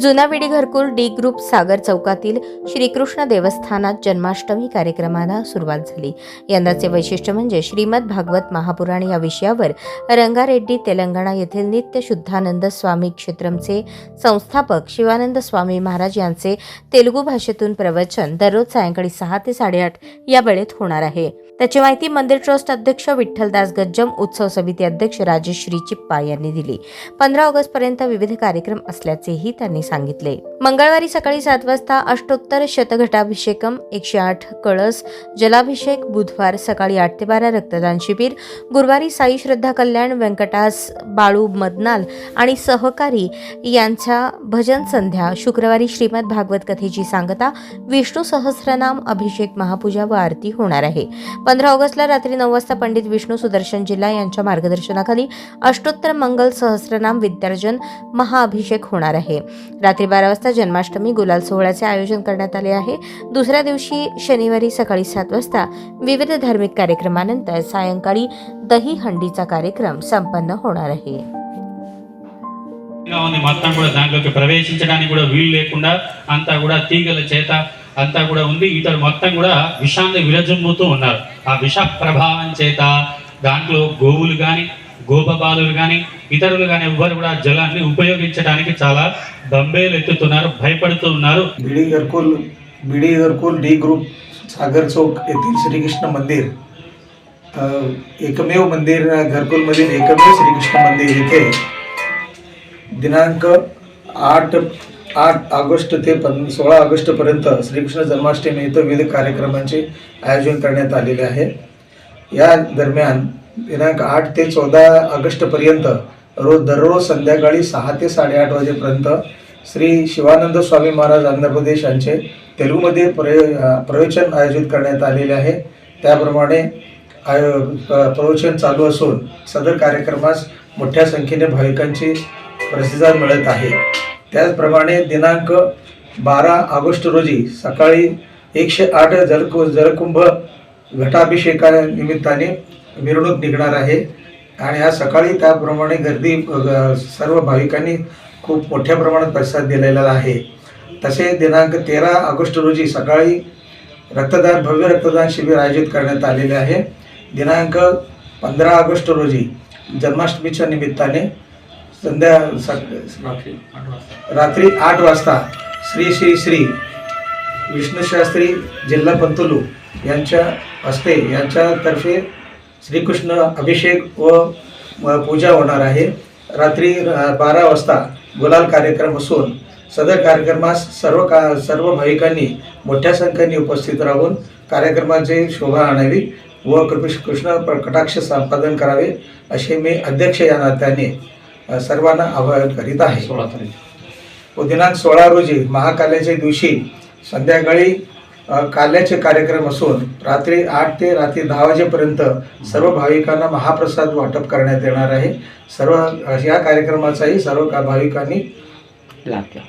जुनाविडी घरकुल D group Sagar चौकातील श्रीकृष्ण देवस्थानात जन्माष्टमी कार्यक्रमाला सुरुवात झाली. यंदाचे वैशिष्ट्य म्हणजे श्रीमद भागवत महापुराण या विषयावर रंगारेड्डी तेलंगणा येथील नित्य शुद्धानंद स्वामी क्षेत्रमचे संस्थापक शिवानंद स्वामी महाराज यांचे तेलुगू भाषेतून प्रवचन दररोज सायंकाळी सहा ते साडेआठ या वेळेत होणार आहे. त्याची माहिती मंदिर ट्रस्ट अध्यक्ष विठ्ठलदास गज्जम उत्सव समिती अध्यक्ष राजेश श्री चिप्पा यांनी दिली. पंधरा ऑगस्ट पर्यंत विविध कार्यक्रम असल्याचेही त्यांनी सांगितले. मंगळवारी सकाळी सात वाजता अष्टोत्तर शतघटाभिषेकम एकशे आठ कळस जलाभिषेक बुधवार सकाळी आठ ते बारा रक्तदान शिबिर गुरुवारी साई श्रद्धा कल्याण व्यंकटास बाळू मदनाल आणि सहकारी यांच्या भजन संध्या शुक्रवारी श्रीमद भागवत कथेची सांगता विष्णू सहस्रनाम अभिषेक महापूजा व आरती होणार आहे. पंधरा ऑगस्टला रात्री नऊ वाजता पंडित विष्णू सुदर्शन जिल्हा यांच्या मार्गदर्शनाखाली अष्टोत्तर मंगल सहस्रनाम विद्यार्जन महाअभिषेक होणार आहे. रात्री बारा वाजता जन्माष्टमी गुलाल सोहळ्याचे आयोजन करण्यात आले आहे दुसऱ्या दिवशी शनिवारी सकाळी सात वाजता विविध धार्मिक कार्यक्रमानंतर सायंकाळी दही हंडीचा कार्यक्रम संपन्न होणार आहे గా ఉంది మొత్తం కూడా దాంట్లోకి ప్రవేశించడానికి కూడా వీలు లేకుండా అంతా కూడా తీగల చేత అంతా కూడా ఉంది ఇతడు మొత్తం కూడా విషాన్ని విరజమ్ముతూ ఉన్నారు ఆ విష ప్రభావం చేత దాంట్లో గోవులు కానీ గోపబాలులు కానీ ఇతరులు కానీ ఎవ్వరు కూడా జలాన్ని ఉపయోగించడానికి చాలా దంబేలు ఎత్తుతున్నారు భయపడుతూ ఉన్నారు बीडी घरकुल बीडी घरकुल डी ग्रुप सागर चौक येथील श्रीकृष्ण मंदिर अ, एकमेव मंदिर अ, घरकुलमधील एकमेव श्रीकृष्ण मंदिर इथे दिनांक आठ आठ ऑगस्ट ते पं सोळा ऑगस्टपर्यंत श्रीकृष्ण जन्माष्टमी इथं विविध कार्यक्रमांचे आयोजन करण्यात आलेले आहे या दरम्यान दिनांक आठ ते चौदा ऑगस्टपर्यंत रोज दररोज संध्याकाळी सहा ते साडेआठ वाजेपर्यंत श्री शिवानंद स्वामी महाराज आंध्र प्रदेश यांचे तेलुगूमध्ये प्रय प्रवचन आयोजित करण्यात आलेले आहे. त्याप्रमाणे आय प्रवचन चालू असून सदर कार्यक्रमास मोठ्या संख्येने भाविकांची प्रतिसाद मिळत आहे. त्याचप्रमाणे दिनांक बारा ऑगस्ट रोजी सकाळी एकशे आठ जलकु जलकुंभ घटाभिषेका निमित्ताने मिरवणूक निघणार आहे. आणि आज सकाळी त्याप्रमाणे गर्दी सर्व भाविकांनी खूप मोठ्या प्रमाणात प्रतिसाद दिलेला आहे. तसे दिनांक तेरा ऑगस्ट रोजी सकाळी रक्तदान भव्य रक्तदान शिबिर आयोजित करण्यात आलेले आहे. दिनांक पंधरा ऑगस्ट रोजी जन्माष्टमीच्या निमित्ताने संध्या रात्री आठ वाजता श्री श्री श्री विष्णुशास्त्री जिल्हा पंतुलू यांच्या हस्ते यांच्यातर्फे श्रीकृष्ण अभिषेक व पूजा होणार आहे. रात्री बारा वाजता गुलाल कार्यक्रम असून सदर कार्यक्रमास सर्व का सर्व भाविकांनी मोठ्या संख्येने उपस्थित राहून कार्यक्रमाची शोभा आणावी व कृपी कृष्ण कटाक्ष संपादन करावे असे मी अध्यक्ष या नात्याने सर्वांना आवाहन करीत आहे. व दिनांक सोळा रोजी महाकाल्याच्या दिवशी संध्याकाळी काल्याचे कार्यक्रम असून रात्री आठ ते रात्री दहा वाजेपर्यंत सर्व भाविकांना महाप्रसाद वाटप करण्यात येणार आहे. सर्व ह्या या कार्यक्रमाचाही सर्व का- भाविकांनी लाभ घ्या